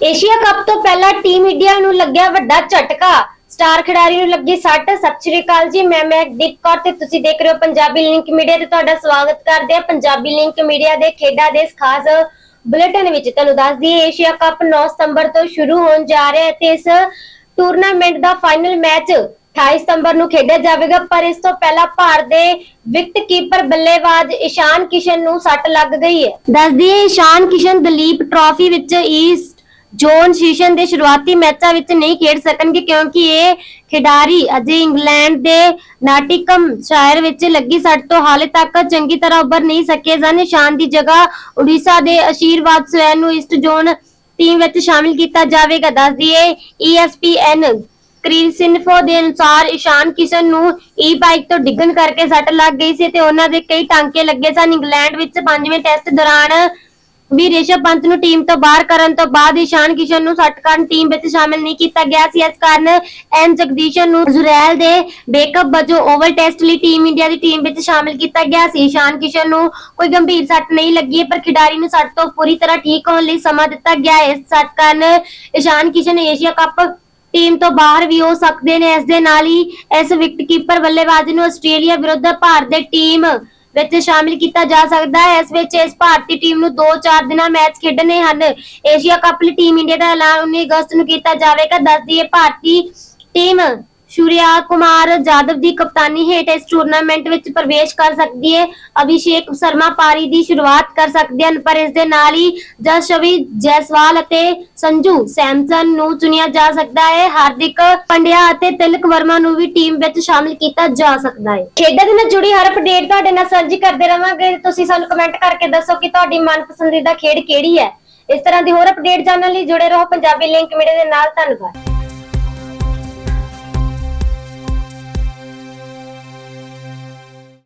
Asia cup ਤੋਂ ਪਹਿਲਾਂ team India ਨੂੰ ਲੱਗਿਆ ਵੱਡਾ ਝਟਕਾ। ਸਟਾਰ ਖਿਡਾਰੀ ਨੂੰ ਲੱਗੀ ਸੱਟ। ਸਤਿ ਸ਼੍ਰੀ ਅਕਾਲ ਜੀ, ਮੈਂ ਮਹਿਕਦੀਪ ਕੌਰ ਤੇ ਤੁਸੀਂ ਦੇਖ ਰਹੇ ਹੋ ਪੰਜਾਬੀ ਲਿੰਕ ਮੀਡੀਆ ਤੇ ਤੁਹਾਡਾ ਸਵਾਗਤ ਕਰਦੇ ਹਾਂ ਪੰਜਾਬੀ ਲਿੰਕ ਮੀਡੀਆ ਦੇ ਖੇਡਾਂ ਦੇ ਇਸ ਖਾਸ ਬੁਲੇਟਿਨ ਵਿੱਚ। ਤੁਹਾਨੂੰ ਦੱਸ ਦਈਏ ਏਸ਼ੀਆ ਕੱਪ 9 ਸਤੰਬਰ ਤੋਂ ਸ਼ੁਰੂ ਹੋਣ ਜਾ ਰਿਹਾ ਹੈ ਤੇ ਇਸ ਟੂਰਨਾਮੈਂਟ ਦਾ ਫਾਈਨਲ ਮੈਚ 28 ਸਤੰਬਰ ਨੂੰ ਖੇਡਿਆ ਜਾਵੇਗਾ। ਪਰ ਇਸ ਤੋਂ ਪਹਿਲਾਂ ਭਾਰਤ ਦੇ ਵਿਕਟ ਕੀਪਰ ਬੱਲੇਬਾਜ਼ ਈਸ਼ਾਨ ਕਿਸ਼ਨ ਨੂੰ ਸੱਟ ਲੱਗ ਗਈ ਹੈ। ਦੱਸ ਦਈਏ ਇਸ਼ਾਨ ਕਿਸ਼ਨ ਦਲੀਪ ਟਰਾਫੀ ਵਿੱਚ ਈਸਟ ਜੋਨ ਸੀਜ਼ਨ ਦੇ ਸ਼ੁਰੂਆਤੀ ਮੈਚਾਂ ਵਿੱਚ ਨਹੀਂ ਖੇਡ ਸਕਣਗੇ ਕਿਉਂਕਿ ਇਹ ਖਿਡਾਰੀ ਅਜੇ ਇੰਗਲੈਂਡ ਦੇ ਨਾਟਿਕਮ ਸ਼ਹਿਰ ਵਿੱਚ ਲੱਗੀ ਸੱਟ ਤੋਂ ਹਾਲੇ ਤੱਕ ਚੰਗੀ ਤਰ੍ਹਾਂ ਉੱਭਰ ਨਹੀਂ ਸਕੇ। ਸਨ ਇਸ਼ਾਨ ਦੀ ਜਗ੍ਹਾ ਉੜੀਸਾ ਦੇ ਅਸ਼ੀਰਵਾਦ ਸਵੈਨ ਨੂੰ ਈਸਟ ਜ਼ੋਨ ਟੀਮ ਵਿੱਚ ਸ਼ਾਮਿਲ ਕੀਤਾ ਜਾਵੇਗਾ। ਦੱਸ ਦਈਏ ESPN ਕ੍ਰਿਸਿਨਫੋ ਦੇ ਅਨੁਸਾਰ ਇਸ਼ਾਨ ਕਿਸ਼ਨ ਨੂੰ ਈ ਬਾਈਕ ਤੋਂ ਡਿੱਗਣ ਕਰਕੇ ਸੱਟ ਲੱਗ ਗਈ ਸੀ ਤੇ ਉਹਨਾਂ ਦੇ ਕਈ ਟਾਂਕੇ ਲੱਗੇ ਸਨ। ਇੰਗਲੈਂਡ ਵਿੱਚ ਪੰਜਵੇਂ ਟੈਸਟ ਦੌਰਾਨ ਵੀ ਰਿਸ਼ਭ ਪੰਤ ਨੂੰ ਟੀਮ ਤੋਂ ਬਾਹਰ ਕਰਨ ਤੋਂ ਬਾਅਦ ਇਸ਼ਾਨ ਕਿਸ਼ਨ ਨੂੰ ਸੱਟ ਕਾਰਨ ਟੀਮ ਵਿੱਚ ਸ਼ਾਮਿਲ ਨਹੀਂ ਕੀਤਾ ਗਿਆ ਸੀ। ਇਸ ਕਾਰਨ ਐਨ ਜਗਦੀਸ਼ਨ ਨੂੰ ਜ਼ੁਰੈਲ ਦੇ ਬੇਕਅਪ ਵਜੋਂ ਓਵਲ ਟੈਸਟ ਲਈ ਟੀਮ ਇੰਡੀਆ ਦੀ ਟੀਮ ਵਿੱਚ ਸ਼ਾਮਿਲ ਕੀਤਾ ਗਿਆ ਸੀ। ਇਸ਼ਾਨ ਕਿਸ਼ਨ ਨੂੰ ਕੋਈ ਗੰਭੀਰ ਸੱਟ ਨਹੀਂ ਲੱਗੀ, ਪਰ ਖਿਡਾਰੀ ਨੂੰ ਸੱਟ ਤੋਂ ਪੂਰੀ ਤਰ੍ਹਾਂ ਠੀਕ ਹੋਣ ਲਈ ਸਮਾਂ ਦਿੱਤਾ ਗਿਆ। ਹੈ ਇਸ ਸੱਟ ਕਾਰਨ Ishan Kishan Asia cup team ਤੋਂ ਬਾਹਰ ਵੀ ਹੋ ਸਕਦੇ ਨੇ। ਇਸ ਦੇ ਨਾਲ ਹੀ ਇਸ ਵਿਕਟ ਕੀਪਰ ਬੱਲੇਬਾਜ਼ ਨੂੰ ਆਸਟ੍ਰੇਲੀਆ ਵਿਰੁੱਧ ਭਾਰਤ ਦੇ ਟੀਮ ਵਿੱਚ ਸ਼ਾਮਿਲ ਕੀਤਾ ਜਾ ਸਕਦਾ ਹੈ। ਇਸ ਵਿੱਚ ਇਸ ਭਾਰਤੀ ਟੀਮ ਨੂੰ 2-4 ਦਿਨਾਂ ਮੈਚ ਖੇਡਣੇ ਹਨ। ਏਸ਼ੀਆ ਕੱਪ ਲਈ ਟੀਮ ਇੰਡੀਆ ਦਾ ਐਲਾਨ 19 ਅਗਸਤ ਨੂੰ ਕੀਤਾ ਜਾਵੇਗਾ। ਦੱਸ ਦਈਏ ਭਾਰਤੀ ਟੀਮ ਸ਼ੂਰਿਆ ਕੁਮਾਰ ਜਾਦਵ ਦੀ ਕਪਤਾਨੀ ਹੇਠ ਇਸ ਟੂਰਨਾਮੈਂਟ ਵਿੱਚ ਪ੍ਰਵੇਸ਼ ਕਰ ਸਕਦੀ ਹੈ। ਅਭਿਸ਼ੇਕ ਸ਼ਰਮਾ ਪਾਰੀ ਦੀ ਸ਼ੁਰੂਆਤ ਕਰ ਸਕਦੇ ਹਨ, ਪਰ ਇਸ ਦੇ ਨਾਲ ਹੀ ਜਸਵੀ ਜੈਸਵਾਲ ਅਤੇ ਸੰਜੂ ਸੈਮਸਨ ਨੂੰ ਚੁਣਿਆ ਜਾ ਸਕਦਾ ਹੈ। ਹਾਰਦਿਕ ਪੰਡਿਆ ਅਤੇ ਤਿਲਕ ਵਰਮਾ ਨੂੰ ਵੀ ਟੀਮ ਵਿੱਚ ਸ਼ਾਮਿਲ ਕੀਤਾ ਜਾ ਸਕਦਾ ਹੈ। ਖੇਡਾਂ ਦੇ ਨਾਲ ਜੁੜੀ ਹਰ ਅਪਡੇਟ ਤੁਹਾਡੇ ਨਾਲ ਸਾਂਝੀ ਕਰਦੇ ਰਵਾਂਗੇ। ਤੁਸੀਂ ਸਾਨੂੰ ਕਮੈਂਟ ਕਰਕੇ ਦੱਸੋ ਕਿ ਤੁਹਾਡੀ ਮਨਪਸੰਦੀਦਾ ਖੇਡ ਕਿਹੜੀ ਹੈ। ਇਸ ਤਰ੍ਹਾਂ ਦੀ ਹੋਰ ਅਪਡੇਟ ਜਾਣਨ ਲਈ ਜੁੜੇ ਰਹੋ। ਪੰਜਾਬੀ ਲਿੰਕ ਮੀਡੀਆ ਦੇ ਨਾਲ। ਧੰਨਵਾਦ।